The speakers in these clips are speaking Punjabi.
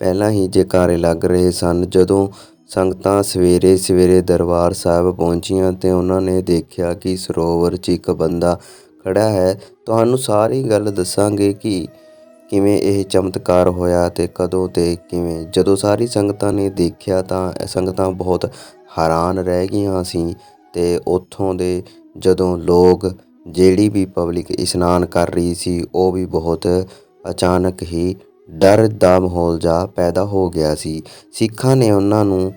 ਪਹਿਲਾਂ ਹੀ ਜੈਕਾਰੇ ਲੱਗ ਰਹੇ ਸਨ। ਜਦੋਂ ਸੰਗਤਾਂ ਸਵੇਰੇ ਸਵੇਰੇ ਦਰਬਾਰ ਸਾਹਿਬ ਪਹੁੰਚੀਆਂ ਤੇ ਉਹਨਾਂ ਨੇ ਦੇਖਿਆ ਕਿ ਸਰੋਵਰ 'ਚ ਇੱਕ ਬੰਦਾ ਖੜ੍ਹਾ ਹੈ, ਤੁਹਾਨੂੰ ਸਾਰੀ ਗੱਲ ਦੱਸਾਂਗੇ ਕਿ ਕਿਵੇਂ ਇਹ ਚਮਤਕਾਰ ਹੋਇਆ ਤੇ ਕਦੋਂ ਤੇ ਕਿਵੇਂ। ਜਦੋਂ ਸਾਰੀ ਸੰਗਤਾਂ ਨੇ ਦੇਖਿਆ ਤਾਂ ਸੰਗਤਾਂ ਬਹੁਤ ਹੈਰਾਨ ਰਹਿ ਗਈਆਂ ਸੀ ਤੇ ਉੱਥੋਂ ਦੇ ਜਦੋਂ ਲੋਕ ਜਿਹੜੀ ਵੀ ਪਬਲਿਕ ਇਸ਼ਨਾਨ ਕਰ ਰਹੀ ਸੀ, ਉਹ ਵੀ ਬਹੁਤ ਅਚਾਨਕ ਹੀ ਡਰ ਦਾ ਮਾਹੌਲ ਜਿਹਾ ਪੈਦਾ ਹੋ ਗਿਆ ਸੀ। ਸਿੱਖਾਂ ਨੇ ਉਹਨਾਂ ਨੂੰ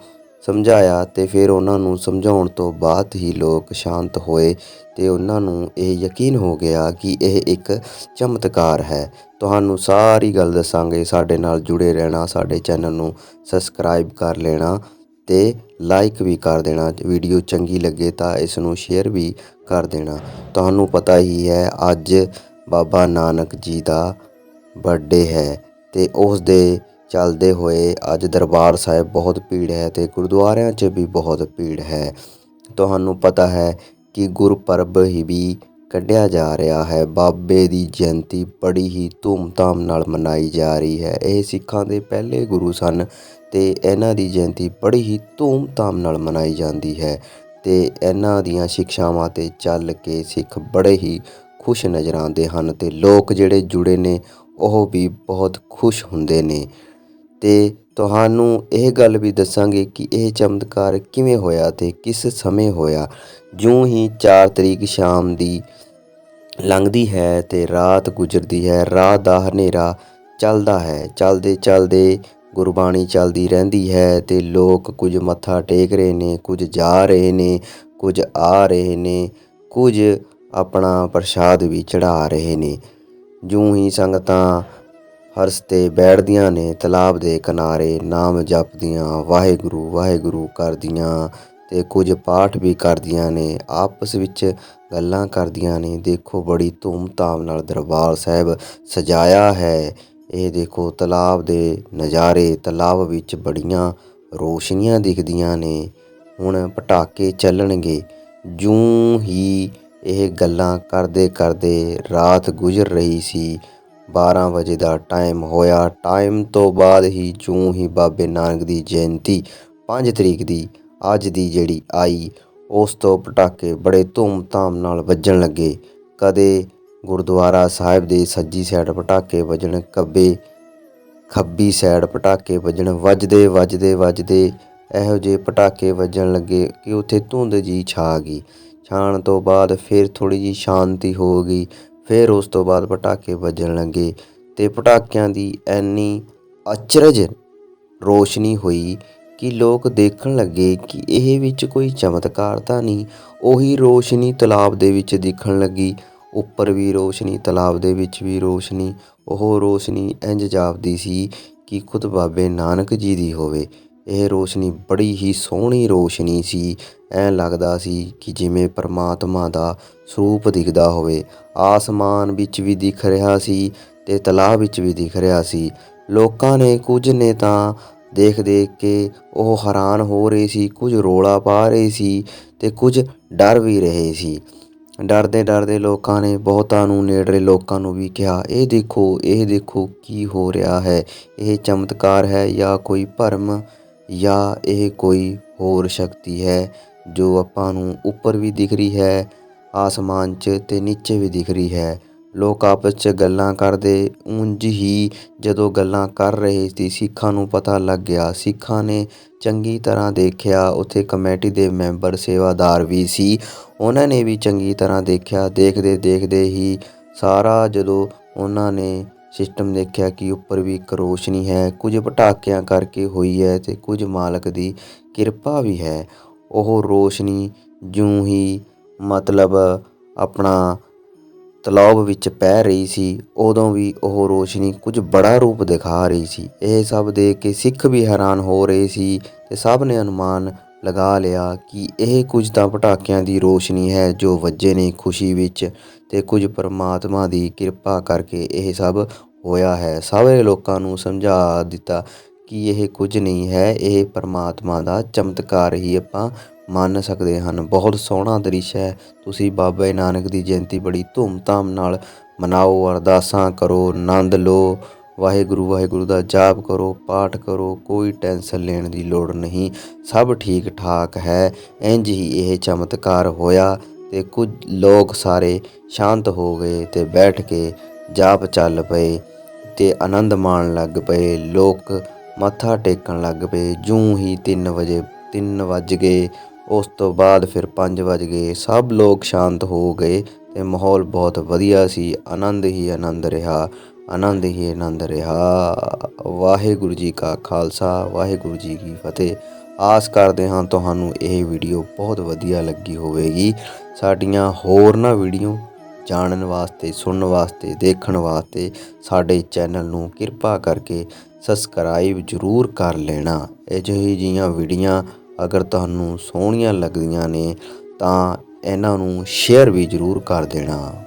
ਸਮਝਾਇਆ ਤੇ ਫਿਰ ਉਹਨਾਂ ਨੂੰ ਸਮਝਾਉਣ ਤੋਂ ਬਾਅਦ ਹੀ ਲੋਕ ਸ਼ਾਂਤ ਹੋਏ ਤੇ ਉਹਨਾਂ ਨੂੰ ਇਹ ਯਕੀਨ ਹੋ ਗਿਆ ਕਿ ਇਹ ਇੱਕ ਚਮਤਕਾਰ ਹੈ। ਤੁਹਾਨੂੰ ਸਾਰੀ ਗੱਲ ਦੱਸਾਂਗੇ। ਸਾਡੇ ਨਾਲ ਜੁੜੇ ਰਹਿਣਾ, ਸਾਡੇ ਚੈਨਲ ਨੂੰ ਸਬਸਕ੍ਰਾਈਬ ਕਰ ਲੈਣਾ ਤੇ ਲਾਈਕ ਵੀ ਕਰ ਦੇਣਾ। ਵੀਡੀਓ ਚੰਗੀ ਲੱਗੇ ਤਾਂ ਇਸ ਨੂੰ ਸ਼ੇਅਰ ਵੀ ਕਰ ਦੇਣਾ। ਤੁਹਾਨੂੰ ਪਤਾ ਹੀ ਹੈ, ਅੱਜ ਬਾਬਾ ਨਾਨਕ ਜੀ ਦਾ ਬਰਥਡੇ ਹੈ। ਤੇ ਉਸ ਦੇ ਚੱਲਦੇ ਹੋਏ ਅੱਜ ਦਰਬਾਰ ਸਾਹਿਬ ਬਹੁਤ ਭੀੜ ਹੈ ਤੇ ਗੁਰਦੁਆਰਿਆਂ 'ਚ ਵੀ ਬਹੁਤ ਭੀੜ ਹੈ। ਤੁਹਾਨੂੰ ਪਤਾ ਹੈ ਕਿ ਗੁਰਪੁਰਬ ਹੀ ਵੀ ਕੱਢਿਆ ਜਾ ਰਿਹਾ ਹੈ। ਬਾਬੇ ਦੀ ਜਯੰਤੀ ਬੜੀ ਹੀ ਧੂਮਧਾਮ ਨਾਲ ਮਨਾਈ ਜਾ ਰਹੀ ਹੈ। ਇਹ ਸਿੱਖਾਂ ਦੇ ਪਹਿਲੇ ਗੁਰੂ ਸਨ ਤੇ ਇਹਨਾਂ ਦੀ ਜਯੰਤੀ ਬੜੀ ਹੀ ਧੂਮਧਾਮ ਨਾਲ ਮਨਾਈ ਜਾਂਦੀ ਹੈ ਤੇ ਇਹਨਾਂ ਦੀਆਂ ਸਿੱਖਿਆਵਾਂ ਤੇ ਚੱਲ ਕੇ ਸਿੱਖ ਬੜੇ ਹੀ ਖੁਸ਼ ਨਜ਼ਰ ਆਉਂਦੇ ਹਨ ਤੇ ਲੋਕ ਜਿਹੜੇ ਜੁੜੇ ਨੇ ਉਹ ਵੀ ਬਹੁਤ ਖੁਸ਼ ਹੁੰਦੇ ਨੇ। ਤੇ ਤੁਹਾਨੂੰ ਇਹ ਗੱਲ ਵੀ ਦੱਸਾਂਗੇ ਕਿ ਇਹ ਚਮਤਕਾਰ ਕਿਵੇਂ ਹੋਇਆ ਤੇ ਕਿਸ ਸਮੇਂ ਹੋਇਆ। ਜਿਉਂ ਹੀ 4 ਤਰੀਕ ਸ਼ਾਮ ਦੀ ਲੰਘਦੀ ਹੈ ਤੇ ਰਾਤ ਗੁਜ਼ਰਦੀ ਹੈ ਰਾਤ ਦਾ ਹਨੇਰਾ ਚੱਲਦਾ ਹੈ। ਚੱਲਦੇ ਚੱਲਦੇ ਗੁਰਬਾਣੀ ਚੱਲਦੀ ਰਹਿੰਦੀ ਹੈ ਤੇ ਲੋਕ ਕੁਝ ਮੱਥਾ ਟੇਕ ਰਹੇ ਨੇ, ਕੁਝ ਜਾ ਰਹੇ ਨੇ, ਕੁਝ ਆ ਰਹੇ ਨੇ, ਕੁਝ ਆਪਣਾ ਪ੍ਰਸ਼ਾਦ ਵੀ ਚੜਾ ਰਹੇ ਨੇ। ਜਿਉਂ ਹੀ ਸੰਗਤਾਂ ਹਰਸ ਤੇ ਬੈਠਦੀਆਂ ਨੇ, ਤਲਾਬ ਦੇ ਕਿਨਾਰੇ ਨਾਮ ਜਪਦੀਆਂ, ਵਾਹਿਗੁਰੂ ਵਾਹਿਗੁਰੂ ਕਰਦੀਆਂ ਤੇ ਕੁਝ ਪਾਠ ਵੀ ਕਰਦੀਆਂ ਨੇ, ਆਪਸ ਵਿੱਚ ਗੱਲਾਂ ਕਰਦੀਆਂ ਨੇ। ਦੇਖੋ ਬੜੀ ਧੂਮ-ਧਾਮ ਨਾਲ ਦਰਬਾਰ ਸਾਹਿਬ ਸਜਾਇਆ ਹੈ। ਇਹ ਦੇਖੋ ਤਲਾਬ ਦੇ ਨਜ਼ਾਰੇ, ਤਲਾਬ ਵਿੱਚ ਬੜੀਆਂ ਰੋਸ਼ਨੀਆਂ ਦਿਖਦੀਆਂ ਨੇ। ਹੁਣ ਪਟਾਕੇ ਚੱਲਣਗੇ। ਜੂੰ ਹੀ ਇਹ ਗੱਲਾਂ ਕਰਦੇ ਕਰਦੇ ਰਾਤ ਗੁਜ਼ਰ ਰਹੀ ਸੀ। 12 ਵਜੇ ਦਾ ਟਾਈਮ ਹੋਇਆ। ਟਾਈਮ ਤੋਂ ਬਾਅਦ ਹੀ ਜੂੰ ਹੀ ਬਾਬੇ ਨਾਨਕ ਦੀ ਜਯੰਤੀ 5 ਤਰੀਕ ਦੀ ਅੱਜ ਦੀ ਜਿਹੜੀ ਆਈ, ਉਸ ਤੋਂ ਪਟਾਕੇ ਬੜੇ ਧੂਮ-ਧਾਮ ਨਾਲ ਵੱਜਣ ਲੱਗੇ। ਕਦੇ ਗੁਰਦੁਆਰਾ ਸਾਹਿਬ ਦੇ ਸੱਜੀ ਸਾਈਡ ਪਟਾਕੇ ਵੱਜਣ ਕੱਬੇ ਖੱਬੀ ਸਾਈਡ ਪਟਾਕੇ ਵੱਜਣ, ਵੱਜਦੇ ਵੱਜਦੇ ਵੱਜਦੇ ਇਹੋ ਜਿਹੇ ਪਟਾਕੇ ਵੱਜਣ ਲੱਗੇ ਕਿ ਉੱਥੇ ਧੁੰਦ ਜੀ ਛਾ ਗਈ। ਛਾਣ ਤੋਂ ਬਾਅਦ ਫਿਰ ਥੋੜ੍ਹੀ ਜਿਹੀ ਸ਼ਾਂਤੀ ਹੋ ਗਈ। ਫਿਰ ਉਸ ਤੋਂ ਬਾਅਦ ਪਟਾਕੇ ਵੱਜਣ ਲੱਗੇ ਤੇ ਪਟਾਕਿਆਂ ਦੀ ਐਨੀ ਅਚਰਜ ਰੋਸ਼ਨੀ ਹੋਈ ਕਿ ਲੋਕ ਦੇਖਣ ਲੱਗੇ ਕਿ ਇਹ ਵਿੱਚ ਕੋਈ ਚਮਤਕਾਰ ਤਾਂ ਨਹੀਂ, ਉਹੀ ਰੋਸ਼ਨੀ ਤਲਾਬ ਦੇ ਵਿੱਚ ਦਿਖਣ ਲੱਗੀ। ਉੱਪਰ ਵੀ ਰੋਸ਼ਨੀ, ਤਲਾਬ ਦੇ ਵਿੱਚ ਵੀ ਰੋਸ਼ਨੀ, ਉਹ ਰੋਸ਼ਨੀ ਇੰਜ ਜਾਪਦੀ ਸੀ ਕਿ ਖੁਦ ਬਾਬੇ ਨਾਨਕ ਜੀ ਦੀ ਹੋਵੇ। ਇਹ ਰੋਸ਼ਨੀ ਬੜੀ ਹੀ ਸੋਹਣੀ ਰੋਸ਼ਨੀ ਸੀ ਐਂ ਲੱਗਦਾ ਸੀ ਕਿ ਜਿਵੇਂ ਪਰਮਾਤਮਾ ਦਾ ਸਰੂਪ ਦਿਖਦਾ ਹੋਵੇ। ਆਸਮਾਨ ਵਿੱਚ ਵੀ ਦਿਖ ਰਿਹਾ ਸੀ ਤੇ ਤਲਾਬ ਵਿੱਚ ਵੀ ਦਿਖ ਰਿਹਾ ਸੀ। ਲੋਕਾਂ ਨੇ ਕੁਝ ਨੇ ਤਾਂ ਦੇਖ ਦੇਖ ਕੇ ਉਹ ਹੈਰਾਨ ਹੋ ਰਹੇ ਸੀ, ਕੁਝ ਰੋਲਾ ਪਾ ਰਹੇ ਸੀ ਤੇ ਕੁਝ ਡਰ ਵੀ ਰਹੇ ਸੀ। ਡਰਦੇ ਡਰਦੇ ਲੋਕਾਂ ਨੇ ਬਹੁਤਾਂ ਨੂੰ ਨੇੜਲੇ ਲੋਕਾਂ ਨੂੰ ਵੀ ਕਿਹਾ, ਇਹ ਦੇਖੋ ਇਹ ਦੇਖੋ ਕੀ ਹੋ ਰਿਹਾ ਹੈ। ਇਹ ਚਮਤਕਾਰ ਹੈ ਜਾਂ ਕੋਈ ਭਰਮ ਜਾਂ ਇਹ ਕੋਈ ਹੋਰ ਸ਼ਕਤੀ ਹੈ? ਜੋ ਆਪਾਂ ਨੂੰ ਉੱਪਰ ਵੀ ਦਿਖ ਰਹੀ ਹੈ, ਆਸਮਾਨ 'ਚ ਤੇ ਨੀਚੇ ਵੀ ਦਿਖ ਰਹੀ ਹੈ। ਲੋਕ ਆਪਸ 'ਚ ਗੱਲਾਂ ਕਰਦੇ, ਉਂਝ ਹੀ ਜਦੋਂ ਗੱਲਾਂ ਕਰ ਰਹੇ ਸੀ, ਸਿੱਖਾਂ ਨੂੰ ਪਤਾ ਲੱਗ ਗਿਆ। ਸਿੱਖਾਂ ਨੇ ਚੰਗੀ ਤਰ੍ਹਾਂ ਦੇਖਿਆ, ਉੱਥੇ ਕਮੇਟੀ ਦੇ ਮੈਂਬਰ ਸੇਵਾਦਾਰ ਵੀ ਸੀ। ਉਹਨਾਂ ਨੇ ਵੀ ਚੰਗੀ ਤਰ੍ਹਾਂ ਦੇਖਿਆ। ਦੇਖਦੇ ਦੇਖਦੇ ਹੀ ਸਾਰਾ ਜਦੋਂ ਉਹਨਾਂ ਨੇ ਸਿਸਟਮ ਦੇਖਿਆ ਕਿ ਉੱਪਰ ਵੀ ਇੱਕ ਰੋਸ਼ਨੀ ਹੈ, ਕੁਝ ਪਟਾਕਿਆਂ ਕਰਕੇ ਹੋਈ ਹੈ ਤੇ ਕੁਝ ਮਾਲਕ ਦੀ ਕਿਰਪਾ ਵੀ ਹੈ। ਉਹ ਰੋਸ਼ਨੀ ਜਿਉਂ ਹੀ ਮਤਲਬ ਆਪਣਾ ਤਲਾਬ ਵਿੱਚ ਪੈ ਰਹੀ ਸੀ, ਉਦੋਂ ਵੀ ਉਹ ਰੋਸ਼ਨੀ ਕੁਝ ਬੜਾ ਰੂਪ ਦਿਖਾ ਰਹੀ ਸੀ। ਇਹ ਸਭ ਦੇਖ ਕੇ ਸਿੱਖ ਵੀ ਹੈਰਾਨ ਹੋ ਰਹੇ ਸੀ ਤੇ ਸਭ ਨੇ ਅਨੁਮਾਨ ਲਗਾ ਲਿਆ ਕਿ ਇਹ ਕੁਝ ਤਾਂ ਪਟਾਕਿਆਂ ਦੀ ਰੋਸ਼ਨੀ ਹੈ ਜੋ ਵੱਜੇ ਨੇ ਖੁਸ਼ੀ ਵਿੱਚ ਤੇ ਕੁਝ ਪਰਮਾਤਮਾ ਦੀ ਕਿਰਪਾ ਕਰਕੇ ਇਹ ਸਭ ਹੋਇਆ ਹੈ। ਸਾਰੇ ਲੋਕਾਂ ਨੂੰ ਸਮਝਾ ਦਿੱਤਾ ਕਿ ਇਹ ਕੁਝ ਨਹੀਂ ਹੈ, ਇਹ ਪਰਮਾਤਮਾ ਦਾ ਚਮਤਕਾਰ ਹੀ ਆਪਾਂ ਮੰਨ ਸਕਦੇ ਹਨ। ਬਹੁਤ ਸੋਹਣਾ ਦ੍ਰਿਸ਼ ਹੈ। ਤੁਸੀਂ ਬਾਬਾ ਨਾਨਕ ਦੀ ਜਯੰਤੀ ਬੜੀ ਧੂਮਧਾਮ ਨਾਲ ਮਨਾਓ, ਅਰਦਾਸਾਂ ਕਰੋ, ਆਨੰਦ ਲਓ। ਵਾਹਿਗੁਰੂ ਵਾਹਿਗੁਰੂ ਦਾ ਜਾਪ ਕਰੋ, ਪਾਠ ਕਰੋ, ਕੋਈ ਟੈਨਸ਼ਨ ਲੈਣ ਦੀ ਲੋੜ ਨਹੀਂ। ਸਭ ਠੀਕ ਠਾਕ ਹੈ। ਇੰਜ ਹੀ ਇਹ ਚਮਤਕਾਰ ਹੋਇਆ ਤੇ ਕੁਝ ਲੋਕ ਸਾਰੇ ਸ਼ਾਂਤ ਹੋ ਗਏ ਤੇ ਬੈਠ ਕੇ ਜਾਪ ਚੱਲ ਪਏ ਤੇ ਆਨੰਦ ਮਾਣ ਲੱਗ ਪਏ। ਲੋਕ ਮੱਥਾ ਟੇਕਣ ਲੱਗ ਪਏ। ਜੂੰ ਹੀ 3 ਵਜੇ 3 ਵੱਜ ਗਏ। ਉਸ ਤੋਂ ਬਾਅਦ ਫਿਰ 5 ਵੱਜ ਗਏ। ਸਭ ਲੋਕ ਸ਼ਾਂਤ ਹੋ ਗਏ ਤੇ ਮਾਹੌਲ ਬਹੁਤ ਵਧੀਆ ਸੀ। ਆਨੰਦ ਹੀ ਆਨੰਦ ਰਿਹਾ, ਆਨੰਦ ਹੀ ਆਨੰਦ ਰਿਹਾ। ਵਾਹਿਗੁਰੂ ਜੀ ਕਾ ਖਾਲਸਾ, ਵਾਹਿਗੁਰੂ ਜੀ ਕੀ ਫਤਿਹ। ਆਸ ਕਰਦੇ ਹਾਂ ਤੁਹਾਨੂੰ ਇਹ ਵੀਡੀਓ ਬਹੁਤ ਵਧੀਆ ਲੱਗੀ ਹੋਵੇਗੀ। ਸਾਡੀਆਂ ਹੋਰ ਨਾ ਵੀਡੀਓ ਜਾਣਨ ਵਾਸਤੇ, ਸੁਣਨ ਵਾਸਤੇ, ਦੇਖਣ ਵਾਸਤੇ ਸਾਡੇ ਚੈਨਲ ਨੂੰ ਕਿਰਪਾ ਕਰਕੇ ਸਬਸਕ੍ਰਾਈਬ ਜ਼ਰੂਰ ਕਰ ਲੈਣਾ। ਅਜਿਹੀ ਜੀਆਂ ਵੀਡੀਆਂ ਅਗਰ ਤੁਹਾਨੂੰ ਸੋਹਣੀਆਂ ਲੱਗਦੀਆਂ ਨੇ ਤਾਂ ਇਹਨਾਂ ਨੂੰ ਸ਼ੇਅਰ ਵੀ ਜ਼ਰੂਰ ਕਰ ਦੇਣਾ।